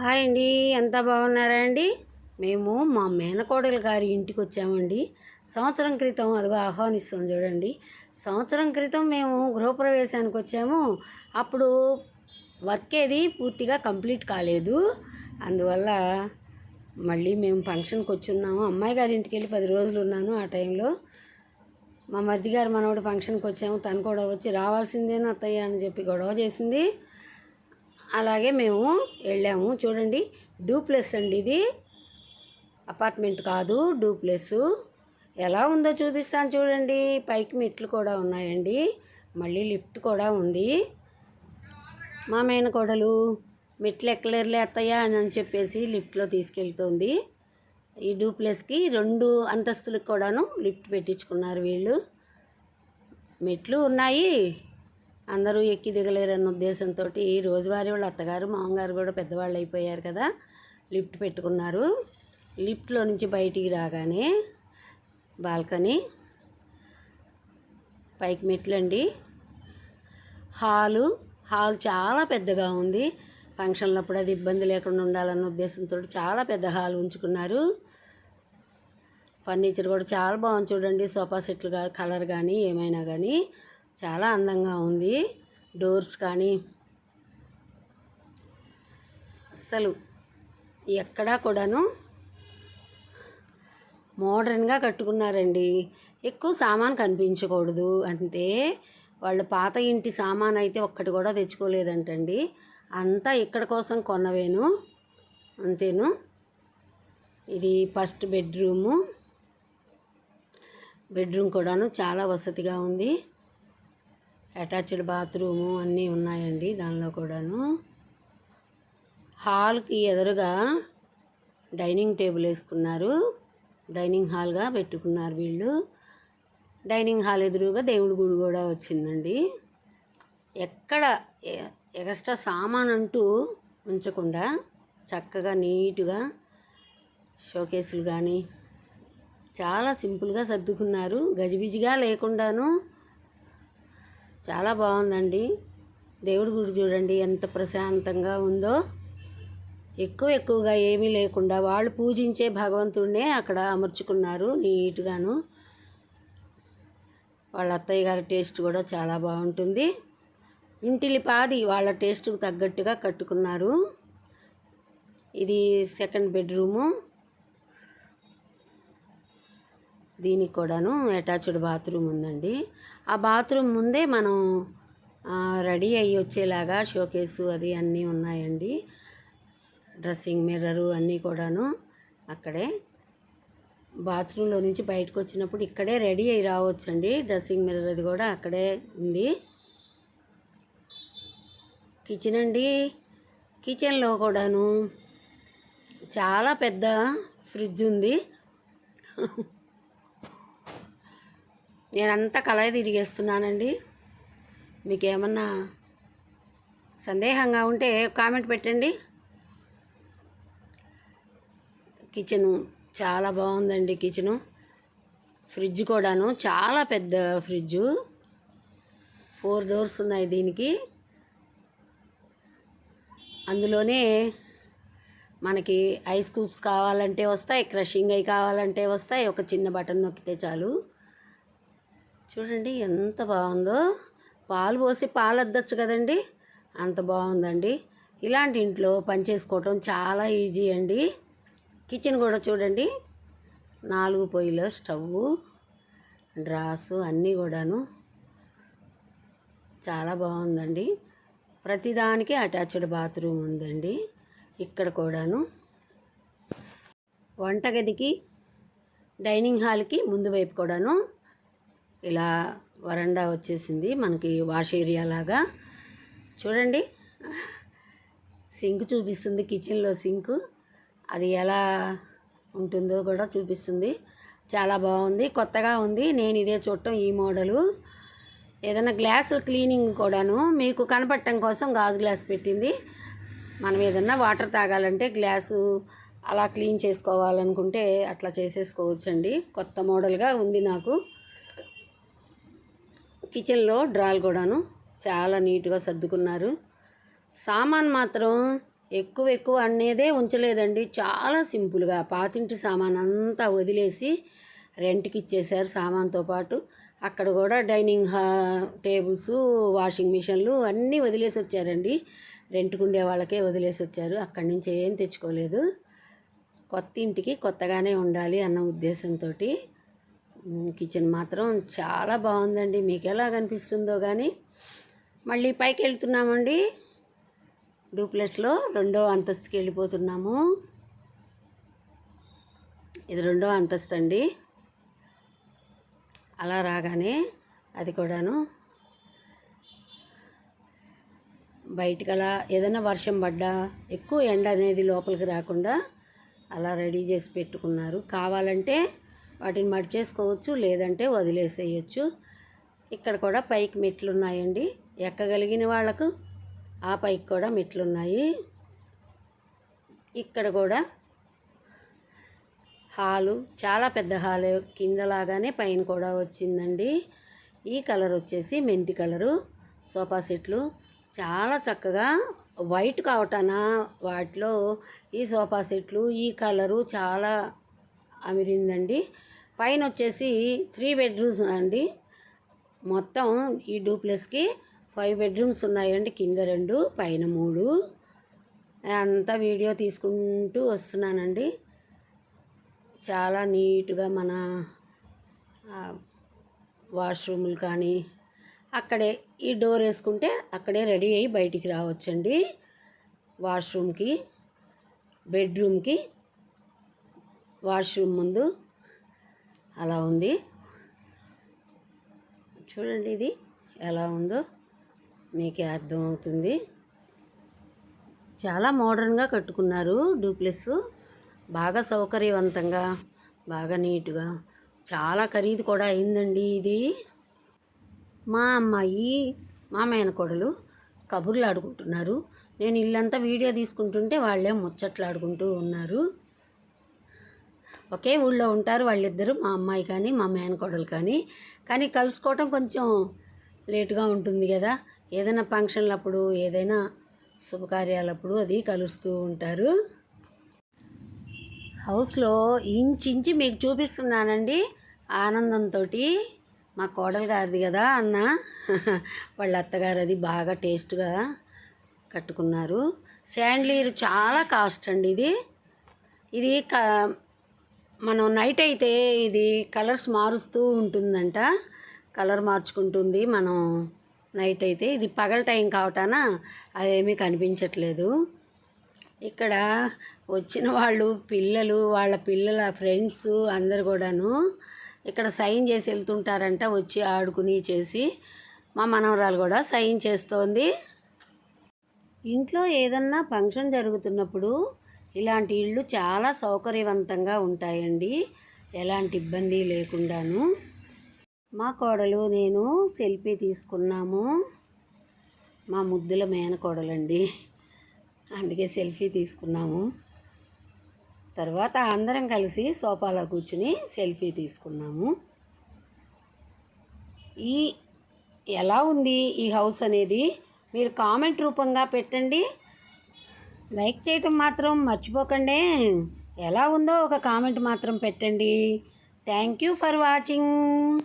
Hi అండి. ఎంత బాగున్నారా అండి? మేము మా మేనకోడలు గారి ఇంటికి వచ్చామండి. సంవత్సరం క్రితం అదిగో ఆహ్వానిస్తాం చూడండి. సంవత్సరం క్రితం మేము గృహప్రవేశానికి వచ్చాము. అప్పుడు వర్క్ ఏది పూర్తిగా కంప్లీట్ కాలేదు. అందువల్ల మళ్ళీ మేము ఫంక్షన్కి వచ్చి ఉన్నాము అమ్మాయి గారి ఇంటికి వెళ్ళి పది రోజులు ఉన్నాను ఆ టైంలో. మా మరిది గారు మనవడు ఫంక్షన్కి వచ్చాము. తను కూడా వచ్చి రావాల్సిందేనా అత్తయ్య అని చెప్పి గొడవ చేసింది. అలాగే మేము వెళ్ళాము. చూడండి డూప్లెస్ అండి ఇది. అపార్ట్మెంట్ కాదు డూప్లెస్. ఎలా ఉందో చూపిస్తాను చూడండి. పైకి మెట్లు కూడా ఉన్నాయండి. మళ్ళీ లిఫ్ట్ కూడా ఉంది. మా మేనకోడలు మెట్లు ఎక్కలేరులే అత్తయ్యా అని చెప్పేసి లిఫ్ట్లో తీసుకెళ్తుంది. ఈ డూప్లెస్కి రెండు అంతస్తులకు కూడాను లిఫ్ట్ పెట్టించుకున్నారు వీళ్ళు. మెట్లు ఉన్నాయి. అందరూ ఎక్కి దిగలేరన్న ఉద్దేశంతో రోజువారీ వాళ్ళ అత్తగారు మామగారు కూడా పెద్దవాళ్ళు అయిపోయారు కదా. లిఫ్ట్ పెట్టుకున్నారు. లిఫ్ట్లో నుంచి బయటికి రాగానే బాల్కనీ పైకి మెట్లండి హాలు హాల్ చాలా పెద్దగా ఉంది. ఫంక్షన్లప్పుడు అది ఇబ్బంది లేకుండా ఉండాలన్న ఉద్దేశంతో చాలా పెద్ద హాల్ ఉంచుకున్నారు. ఫర్నిచర్ కూడా చాలా బాగుంది చూడండి సోఫా సెట్లు కలర్ కానీ ఏమైనా కానీ చాలా అందంగా ఉంది. డోర్స్ కానీ అస్సలు ఎక్కడా కూడాను మోడర్న్గా కట్టుకున్నారండి. ఎక్కువ సామాన్ కనిపించకూడదు అంతే వాళ్ళ పాత ఇంటి సామాన్ అయితే ఒక్కటి కూడా తెచ్చుకోలేదంటండి. అంతా ఇక్కడ కోసం కొన్నవేను. అంతేను. ఇది ఫస్ట్ బెడ్రూము. బెడ్రూమ్ కూడాను చాలా వసతిగా ఉంది. అటాచ్డ్ బాత్రూము అన్నీ ఉన్నాయండి దానిలో కూడాను. హాల్కి ఎదురుగా డైనింగ్ టేబుల్ వేసుకున్నారు. డైనింగ్ హాల్గా పెట్టుకున్నారు వీళ్ళు. డైనింగ్ హాల్ ఎదురుగా దేవుడి గుడి కూడా వచ్చిందండి. ఎక్కడ ఎక్స్ట్రా సామాన్ అంటూ ఉంచకుండా చక్కగా నీట్గా షోకేసులు కానీ చాలా సింపుల్గా సర్దుకున్నారు. గజిబిజిగా లేకుండాను చాలా బాగుందండి. దేవుడి గుడి చూడండి ఎంత ప్రశాంతంగా ఉందో. ఎక్కువ ఎక్కువగా ఏమీ లేకుండా వాళ్ళు పూజించే భగవంతుడినే అక్కడ అమర్చుకున్నారు నీట్గాను. వాళ్ళ అత్తయ్య గారి టేస్ట్ కూడా చాలా బాగుంటుంది. ఇంటిలి పాది వాళ్ళ టేస్ట్కు తగ్గట్టుగా కట్టుకున్నారు. ఇది సెకండ్ బెడ్రూము. దీనికి కూడాను అటాచ్డ్ బాత్రూమ్ ఉందండి. ఆ బాత్రూమ్ ముందే మనం రెడీ అయ్యి వచ్చేలాగా షోకేసు అది అన్నీ ఉన్నాయండి. డ్రెస్సింగ్ మిర్రరు అన్నీ కూడాను అక్కడే. బాత్రూంలో నుంచి బయటకు వచ్చినప్పుడు ఇక్కడే రెడీ అయ్యి రావచ్చండి. డ్రెస్సింగ్ మిర్రర్ అది కూడా అక్కడే ఉంది. కిచెన్ అండి. కిచెన్లో కూడాను చాలా పెద్ద ఫ్రిడ్జ్ ఉంది. నేనంతా కళాయి తిరిగేస్తున్నానండి. మీకేమన్నా సందేహంగా ఉంటే కామెంట్ పెట్టండి. కిచెను చాలా బాగుందండి కిచెను. ఫ్రిడ్జ్ కూడాను చాలా పెద్ద ఫ్రిడ్జు. ఫోర్ డోర్స్ ఉన్నాయి దీనికి. అందులోనే మనకి ఐస్ క్యూబ్స్ కావాలంటే వస్తాయి క్రషింగ్ అయి కావాలంటే వస్తాయి ఒక చిన్న బటన్ నొక్కితే చాలు. చూడండి ఎంత బాగుందో. పాలు పోసి పాలు అద్దచ్చు కదండి. అంత బాగుందండి. ఇలాంటి ఇంట్లో పని చేసుకోవటం చాలా ఈజీ అండి. కిచెన్ కూడా చూడండి. నాలుగు పొయ్యిలో స్టవ్ డ్రాసు అన్నీ కూడాను. చాలా బాగుందండి. ప్రతిదానికి అటాచ్డ్ బాత్రూమ్ ఉందండి. ఇక్కడ కూడాను. వంటగదికి డైనింగ్ హాల్కి ముందు వైపు కూడాను. ఇలా వరండా వచ్చేసింది. మనకి వాష్ ఏరియా లాగా. చూడండి. సింక్ చూపిస్తుంది కిచెన్లో సింక్. అది ఎలా ఉంటుందో కూడా చూపిస్తుంది. చాలా బాగుంది. కొత్తగా ఉంది. నేను ఇదే చూడటం ఈ మోడలు. ఏదైనా గ్లాసులు క్లీనింగ్ కూడాను మీకు కనపడటం కోసం గాజు గ్లాస్ పెట్టింది. మనం ఏదన్నా వాటర్ తాగాలంటే గ్లాసు అలా క్లీన్ చేసుకోవాలనుకుంటే అట్లా చేసేసుకోవచ్చండి. కొత్త మోడల్గా ఉంది నాకు. కిచెన్లో డ్రాల్ కూడాను చాలా నీట్గా సర్దుకున్నారు. సామాన్ మాత్రం ఎక్కువ ఎక్కువ అనేదే ఉంచలేదండి. చాలా సింపుల్గా పాతింటి సామాన్ అంతా వదిలేసి రెంట్కి ఇచ్చేసారు సామాన్తో పాటు. అక్కడ కూడా డైనింగ్ హా టేబుల్స్ వాషింగ్ మిషన్లు అన్నీ వదిలేసి వచ్చారండి. రెంట్కు ఉండే వాళ్ళకే వదిలేసి వచ్చారు. అక్కడి నుంచి ఏం తెచ్చుకోలేదు. కొత్త ఇంటికి కొత్తగానే ఉండాలి అన్న ఉద్దేశంతో కిచెన్ మాత్రం చాలా బాగుందండి. మీకు ఎలా కనిపిస్తుందో కానీ మళ్ళీ పైకి వెళ్తున్నామండి డూప్లెస్లో రెండో అంతస్తుకి వెళ్ళిపోతున్నాము. ఇది రెండో అంతస్తు అండి అలా రాగానే అది కూడాను బయటికి అలా ఏదైనా వర్షం పడ్డా ఎక్కువ ఎండ అనేది లోపలికి రాకుండా అలా రెడీ చేసి పెట్టుకున్నారు. కావాలంటే వాటిని మడిచేసుకోవచ్చు లేదంటే వదిలేసేయచ్చు. ఇక్కడ కూడా పైకి మెట్లు ఉన్నాయండి ఎక్కగలిగిన వాళ్ళకు ఆ పైకి కూడా మెట్లు ఉన్నాయి ఇక్కడ కూడా హాలు చాలా పెద్ద హాలు కింద లాగానే పైన కూడా వచ్చిందండి. ఈ కలర్ వచ్చేసి మెంతి కలరు సోఫా సెట్లు. చాలా చక్కగా వైట్ కావటాన వాటిలో ఈ సోఫా సెట్లు ఈ కలరు చాలా అమిరిందండి పైన వచ్చేసి త్రీ బెడ్రూమ్స్ అండి. మొత్తం ఈ డూప్లెస్కి ఫైవ్ బెడ్రూమ్స్ ఉన్నాయండి కింద రెండు పైన మూడు. అంతా వీడియో తీసుకుంటూ వస్తున్నానండి. చాలా నీట్గా మన వాష్రూములు కానీ అక్కడే ఈ డోర్ వేసుకుంటే అక్కడే రెడీ అయ్యి బయటికి రావచ్చండి వాష్రూమ్కి బెడ్రూమ్కి. వాష్రూమ్ ముందు అలా ఉంది. చూడండి ఇది ఎలా ఉందో మీకే అర్థమవుతుంది. చాలా మోడర్న్గా కట్టుకున్నారు డూప్లెస్. బాగా సౌకర్యవంతంగా బాగా నీట్గా చాలా ఖరీదు కూడా అయిందండి ఇది. మా అమ్మాయి మా మేనకోడలు కబుర్లు ఆడుకుంటున్నారు నేను ఇల్లంతా వీడియో తీసుకుంటుంటే వాళ్ళే ముచ్చట్లాడుకుంటూ ఉన్నారు. ఒకే ఊళ్ళో ఉంటారు వాళ్ళిద్దరూ మా అమ్మాయి కానీ మా మేనకోడలు కానీ. కానీ కలుసుకోవటం కొంచెం లేటుగా ఉంటుంది కదా. ఏదైనా ఫంక్షన్లప్పుడు ఏదైనా శుభకార్యాలప్పుడు అది కలుస్తూ ఉంటారు. హౌస్లో ఇంచించి మీకు చూపిస్తున్నానండి ఆనందంతో మా కోడలు గారిది కదా అన్న. వాళ్ళ అత్తగారు అది బాగా టేస్ట్గా కట్టుకున్నారు. శాండ్లీర్ చాలా కాస్ట్ అండి ఇది. ఇది క మనం నైట్ అయితే ఇది కలర్స్ మారుస్తూ ఉంటుందంట. కలర్ మార్చుకుంటుంది. మనం నైట్ అయితే ఇది పగల టైం కావటాన అదేమీ కనిపించట్లేదు. ఇక్కడ వచ్చిన వాళ్ళు పిల్లలు వాళ్ళ పిల్లల ఫ్రెండ్స్ అందరు కూడాను ఇక్కడ సైన్ చేసి వెళ్తుంటారంట. వచ్చి ఆడుకుని చేసి మా మనవరాలు కూడా సైన్ చేస్తోంది. ఇంట్లో ఏదన్నా ఫంక్షన్ జరుగుతున్నప్పుడు ఇలాంటి ఇళ్ళు చాలా సౌకర్యవంతంగా ఉంటాయండి. ఎలాంటి ఇబ్బంది లేకుండాను. మా కోడలు నేను సెల్ఫీ తీసుకున్నాము. మా ముద్దుల మేనకోడలండి అందుకే సెల్ఫీ తీసుకున్నాము. తర్వాత అందరం కలిసి సోఫాలో కూర్చుని సెల్ఫీ తీసుకున్నాము. ఈ ఎలా ఉంది ఈ హౌస్ అనేది మీరు కామెంట్ రూపంగా పెట్టండి. లైక్ చేయటం మాత్రం మర్చిపోకండి. ఎలా ఉందో ఒక కామెంట్ మాత్రం పెట్టండి. Thank you for watching.